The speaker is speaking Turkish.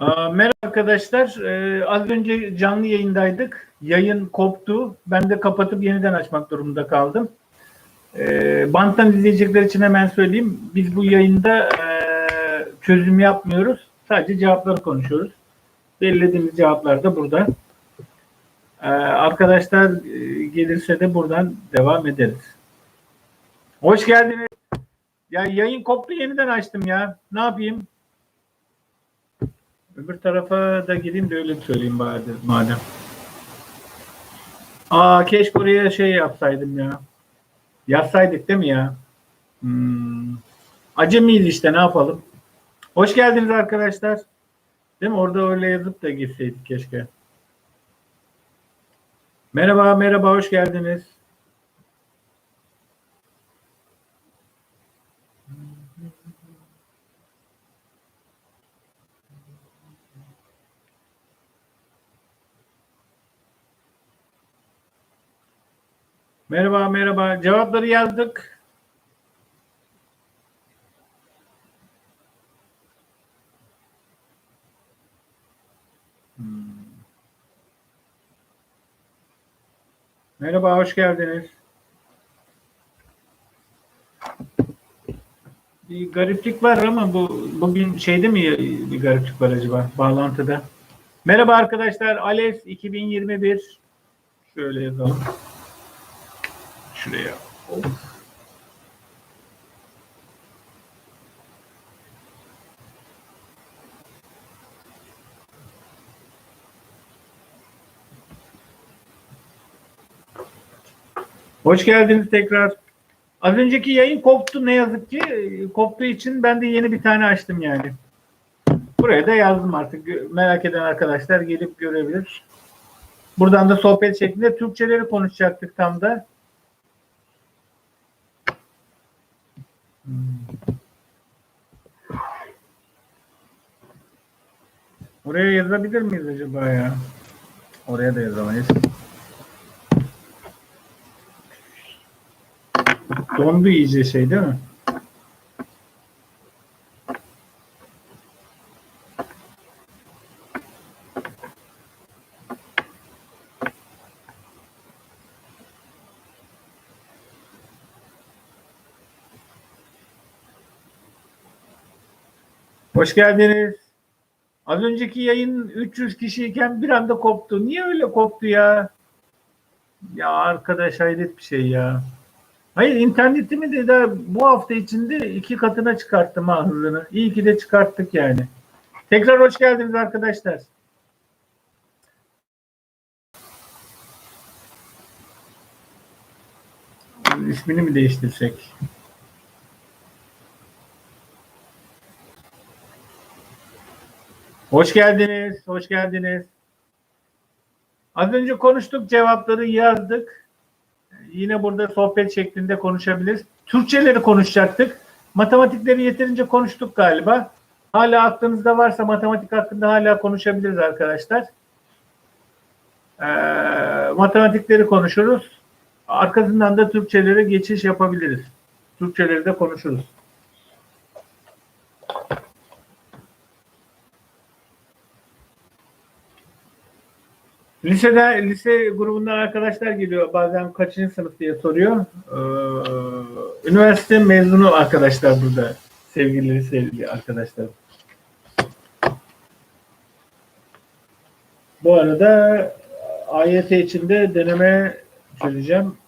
Merhaba arkadaşlar. Ee, az önce canlı yayındaydık. Yayın koptu. Ben de kapatıp yeniden açmak durumunda kaldım. Ee, banttan izleyecekler için hemen söyleyeyim. Biz bu yayında e, çözüm yapmıyoruz. Sadece cevapları konuşuyoruz. Belirlediğimiz cevaplar da burada. Ee, arkadaşlar e, gelirse de buradan devam ederiz. Hoş geldiniz. Ya yayın koptu yeniden açtım ya. Ne yapayım? Öbür tarafa da gideyim de öyle söyleyeyim bari madem. Aa keşke oraya şey yapsaydım ya. Yazsaydık değil mi ya? Hmm. Acemiyiz işte ne yapalım. Hoş geldiniz arkadaşlar. Değil mi? Orada öyle yazıp da gitseydik keşke. Merhaba merhaba hoş geldiniz. Merhaba merhaba. Cevapları yazdık. Hmm. Merhaba, hoş geldiniz. Bir gariplik var ama bu bugün şeyde mi bir gariplik var acaba bağlantıda? Merhaba arkadaşlar, Ales 2021 şöyle yazalım. Şuraya. Hoş geldiniz tekrar. Az önceki yayın koptu ne yazık ki. Koptuğu için ben de yeni bir tane açtım yani. Buraya da yazdım artık. Merak eden arkadaşlar gelip görebilir. Buradan da sohbet şeklinde Türkçeleri konuşacaktık tam da. Oraya yazabilir miyiz acaba ya? Oraya da yazamayız. Dondu iyice şey değil mi? Hoş geldiniz. Az önceki yayın 300 kişiyken bir anda koptu. Niye öyle koptu ya? Ya arkadaş hayret bir şey ya. Hayır internetimi de daha bu hafta içinde iki katına çıkarttım ha hızını. İyi ki de çıkarttık yani. Tekrar hoş geldiniz arkadaşlar. İsmini mi değiştirsek? Hoş geldiniz, hoş geldiniz. Az önce konuştuk, cevapları yazdık. Yine burada sohbet şeklinde konuşabiliriz. Türkçeleri konuşacaktık. Matematikleri yeterince konuştuk galiba. Hala aklınızda varsa matematik hakkında hala konuşabiliriz arkadaşlar. Ee, matematikleri konuşuruz. Arkasından da Türkçelere geçiş yapabiliriz. Türkçeleri de konuşuruz. Lisede lise grubundan arkadaşlar geliyor. Bazen kaçıncı sınıf diye soruyor. Ee, üniversite mezunu arkadaşlar burada. Sevgili sevgili arkadaşlar. Bu arada AYT içinde deneme çözeceğim.